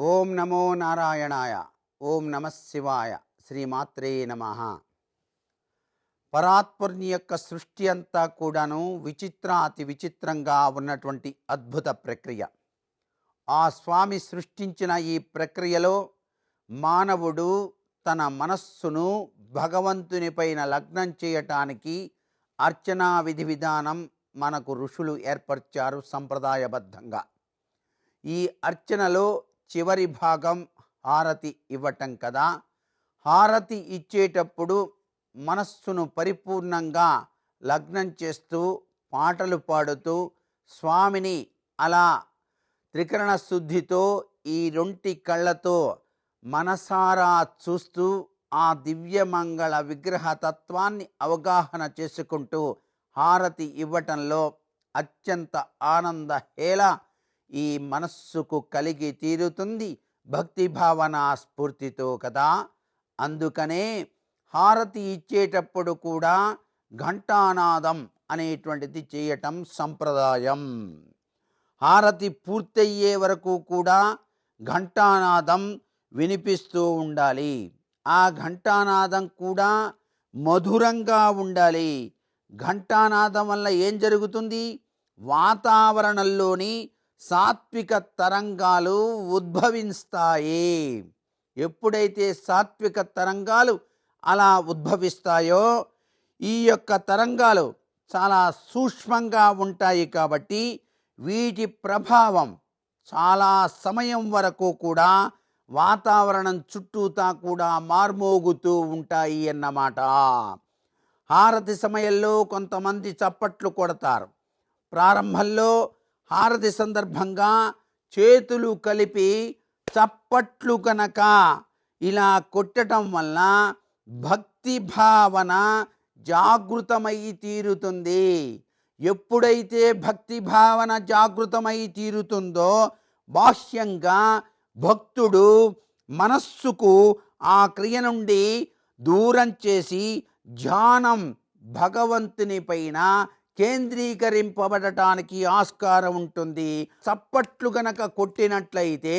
ఓం నమో నారాయణాయ. ఓం నమ శివాయ. శ్రీమాత్రే నమ. పరాత్పర్ని యొక్క సృష్టి అంతా కూడాను విచిత్ర అతి విచిత్రంగా ఉన్నటువంటి అద్భుత ప్రక్రియ. ఆ స్వామి సృష్టించిన ఈ ప్రక్రియలో మానవుడు తన మనస్సును భగవంతునిపైన లగ్నం చేయటానికి అర్చనా విధి విధానం మనకు ఋషులు ఏర్పరిచారు సంప్రదాయబద్ధంగా. ఈ అర్చనలో చివరి భాగం హారతి ఇవ్వటం కదా. హారతి ఇచ్చేటప్పుడు మనస్సును పరిపూర్ణంగా లగ్నం చేస్తూ పాటలు పాడుతూ స్వామిని అలా త్రికరణ శుద్ధితో ఈ రొంటి కళ్ళతో మనసారా చూస్తూ ఆ దివ్యమంగళ విగ్రహ తత్వాన్ని అవగాహన చేసుకుంటూ హారతి ఇవ్వటంలో అత్యంత ఆనంద హేళ ఈ మనస్సుకు కలిగి తీరుతుంది. భక్తి భావన స్ఫూర్తితో కదా. అందుకనే హారతి ఇచ్చేటప్పుడు కూడా ఘంటానాదం అనేటువంటిది చేయటం సంప్రదాయం. హారతి పూర్తయ్యే వరకు కూడా ఘంటానాదం వినిపిస్తూ ఉండాలి. ఆ ఘంటానాదం కూడా మధురంగా ఉండాలి. ఘంటానాదం వల్ల ఏం జరుగుతుంది? వాతావరణంలోని సాత్విక తరంగాలు ఉద్భవిస్తాయి. ఎప్పుడైతే సాత్విక తరంగాలు అలా ఉద్భవిస్తాయో ఈ యొక్క తరంగాలు చాలా సూక్ష్మంగా ఉంటాయి కాబట్టి వీటి ప్రభావం చాలా సమయం వరకు కూడా వాతావరణం చుట్టూతా కూడా మార్మోగుతూ ఉంటాయి అన్నమాట. హారతి సమయంలో కొంతమంది చప్పట్లు కొడతారు. ప్రారంభంలో హారతి సందర్భంగా చేతులు కలిపి చప్పట్లు కనుక ఇలా కొట్టడం వల్ల భక్తి భావన జాగృతమై తీరుతుంది. ఎప్పుడైతే భక్తి భావన జాగృతమై తీరుతుందో బాహ్యంగా భక్తుడు మనస్సుకు ఆ క్రియ నుండి దూరం చేసి ధ్యానం భగవంతుని పైన కేంద్రీకరింపబడటానికి ఆస్కారం ఉంటుంది. చప్పట్లు గనక కొట్టినట్లయితే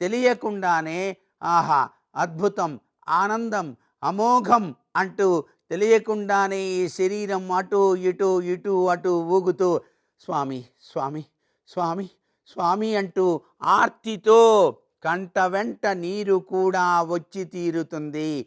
తెలియకుండానే ఆహా అద్భుతం ఆనందం అమోఘం అంటూ తెలియకుండానే ఈ శరీరం అటు ఇటు ఇటు అటు ఊగుతూ స్వామి స్వామి స్వామి స్వామి అంటూ ఆర్తితో కంట వెంట నీరు కూడా వచ్చి తీరుతుంది.